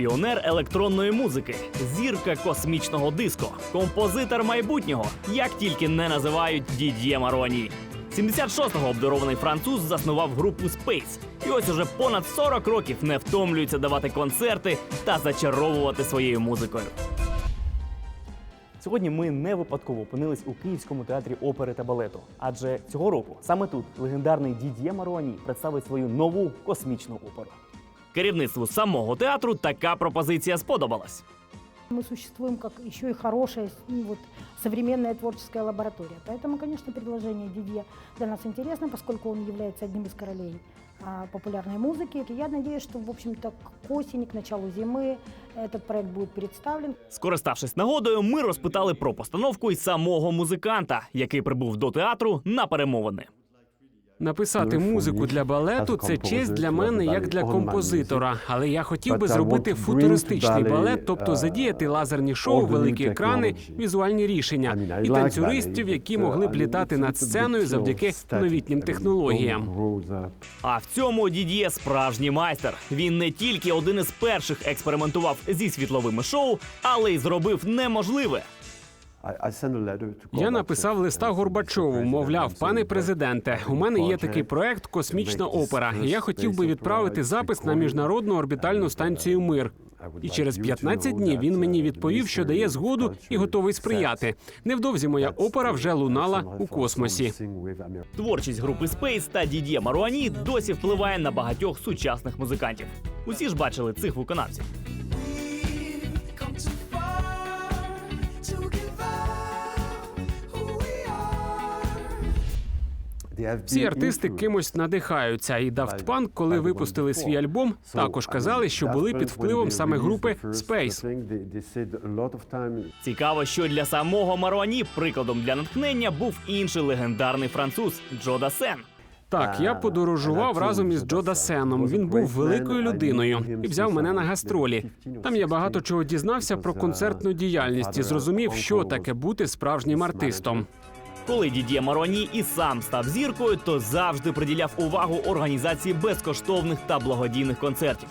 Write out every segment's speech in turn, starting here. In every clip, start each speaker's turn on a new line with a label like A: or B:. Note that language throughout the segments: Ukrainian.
A: піонер електронної музики, зірка космічного диско, композитор майбутнього, як тільки не називають Дід'є Мароні. 76-го обдарований француз заснував групу Space. І ось уже понад 40 років не втомлюється давати концерти та зачаровувати своєю музикою. Сьогодні ми не випадково опинились у Київському театрі опери та балету. Адже цього року саме тут легендарний Дід'є Маруані представить свою нову космічну оперу. Керівництву самого театру така пропозиція сподобалась.
B: Мы существуем как еще и хорошая ну, вот, современная творческая лаборатория. Поэтому, конечно, предложение Дидье для нас интересно, поскольку он является одним из королей а, популярной музыки. И я надеюсь, что, в общем-то, к осени, к началу зимы этот проект будет представлен.
A: Скориставшись нагодою, ми розпитали про постановку й самого музиканта, який прибув до театру на перемовини.
C: Написати музику для балету це честь для мене як для композитора. Але я хотів би зробити футуристичний балет, тобто задіяти лазерні шоу, великі екрани, візуальні рішення і танцюристів, які могли б літати над сценою завдяки новітнім технологіям.
A: А в цьому Дід'є справжній майстер. Він не тільки один із перших експериментував зі світловими шоу, але й зробив неможливе.
C: Я написав листа Горбачову, мовляв, пане президенте, у мене є такий проект Космічна опера. Я хотів би відправити запис на міжнародну орбітальну станцію Мир. І через 15 днів він мені відповів, що дає згоду і готовий сприяти. Невдовзі моя опера вже лунала у космосі.
A: Творчість групи Space та Дід'є Маруані досі впливає на багатьох сучасних музикантів. Усі ж бачили цих виконавців.
C: Всі артисти кимось надихаються, і Daft Punk, коли випустили свій альбом, також казали, що були під впливом саме групи Space.
A: Цікаво, що для самого Маруані прикладом для натхнення був інший легендарний француз Джо Дасен.
C: Так, я подорожував разом із Джо Дасеном. Він був великою людиною і взяв мене на гастролі. Там я багато чого дізнався про концертну діяльність і зрозумів, що таке бути справжнім артистом.
A: Коли Дід'є Маруані і сам став зіркою, то завжди приділяв увагу організації безкоштовних та благодійних концертів.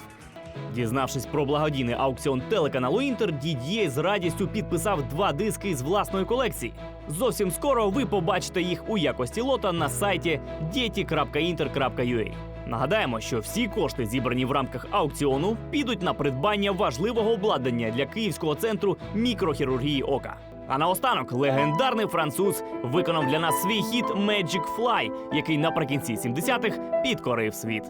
A: Дізнавшись про благодійний аукціон телеканалу Інтер, Дід'є з радістю підписав два диски з власної колекції. Зовсім скоро ви побачите їх у якості лота на сайті dieti.inter.ua. Нагадаємо, що всі кошти, зібрані в рамках аукціону, підуть на придбання важливого обладнання для Київського центру мікрохірургії ока. А наостанок легендарний француз виконав для нас свій хіт Magic Fly, який наприкінці 70-х підкорив світ.